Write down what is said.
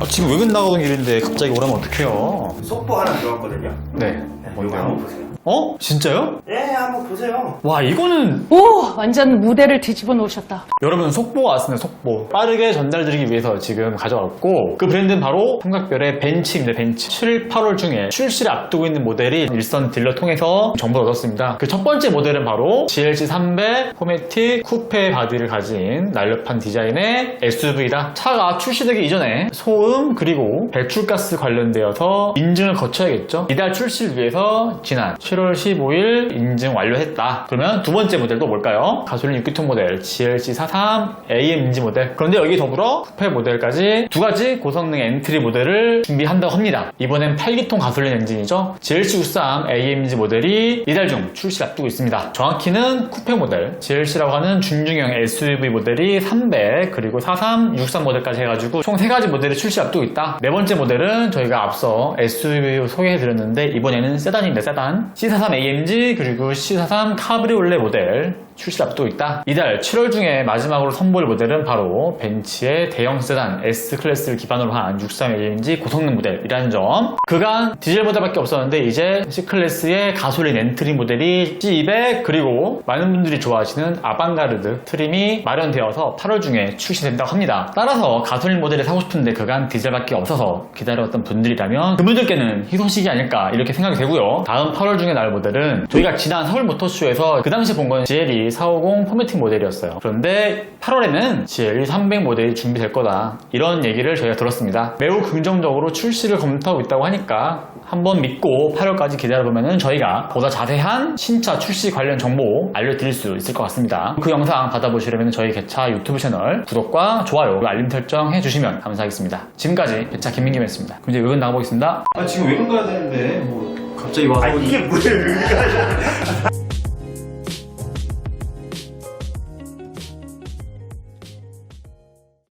아, 지금 외근 나가던 길인데 갑자기 오라면 어떡해요? 속보 하나 들어왔거든요. 네. 이거 한번 뭔데요? 보세요. 어? 진짜요? 예, 한번 보세요. 와, 이거는 오, 완전 무대를 뒤집어 놓으셨다. 여러분 속보가 왔습니다 속보 빠르게 전달드리기 위해서 지금 가져왔고 그 브랜드는 바로 삼각별의 벤치입니다 벤치 7, 8월 중에 출시를 앞두고 있는 모델이 일선 딜러 통해서 정보를 얻었습니다 그 첫 번째 모델은 바로 GLC 300 포매틱 쿠페 바디를 가진 날렵한 디자인의 SUV다 차가 출시되기 이전에 소음 그리고 배출가스 관련되어서 인증을 거쳐야겠죠? 이달 출시를 위해서 지난 7월 15일 인증 완료했다. 그러면 두 번째 모델도 뭘까요? 가솔린 6기통 모델 GLC 43 AMG 모델. 그런데 여기 더불어 쿠페 모델까지 두 가지 고성능 엔트리 모델을 준비한다고 합니다. 이번엔 8기통 가솔린 엔진이죠? GLC 63 AMG 모델이 이달 중 출시 앞두고 있습니다. 정확히는 쿠페 모델 GLC라고 하는 준중형 SUV 모델이 300 그리고 43, 63 모델까지 해가지고 총 세 가지 모델이 출시 앞두고 있다. 네 번째 모델은 저희가 앞서 SUV 소개해드렸는데 이번에는 세단입니다 세단. C43 AMG 그리고 C43 카브리올레 모델 출시 앞두고 있다. 이달 7월 중에 마지막으로 선보일 모델은 바로 벤츠의 대형 세단 S클래스를 기반으로 한 63AMG 고성능 모델이라는 점. 그간 디젤 모델밖에 없었는데 이제 C클래스의 가솔린 엔트리 모델이 C200 그리고 많은 분들이 좋아하시는 아방가르드 트림이 마련되어서 8월 중에 출시된다고 합니다. 따라서 가솔린 모델을 사고 싶은데 그간 디젤밖에 없어서 기다렸던 분들이라면 그분들께는 희소식이 아닐까 이렇게 생각이 되고요. 다음 8월 중에 나올 모델은 저희가 지난 서울 모터쇼에서 그 당시 본 건 GLE 450 포매팅 모델이었어요. 그런데 8월에는 GLE 300 모델이 준비될 거다. 이런 얘기를 저희가 들었습니다. 매우 긍정적으로 출시를 검토하고 있다고 하니까 한번 믿고 8월까지 기다려보면 저희가 보다 자세한 신차 출시 관련 정보 알려드릴 수 있을 것 같습니다. 그 영상 받아보시려면 저희 개차 유튜브 채널 구독과 좋아요, 알림 설정 해주시면 감사하겠습니다. 지금까지 개차 김민김이었습니다. 그럼 이제 외근 나가보겠습니다. 아 지금 외근 가야 되는데 뭐 갑자기 와서 아, 이게 무슨 의미가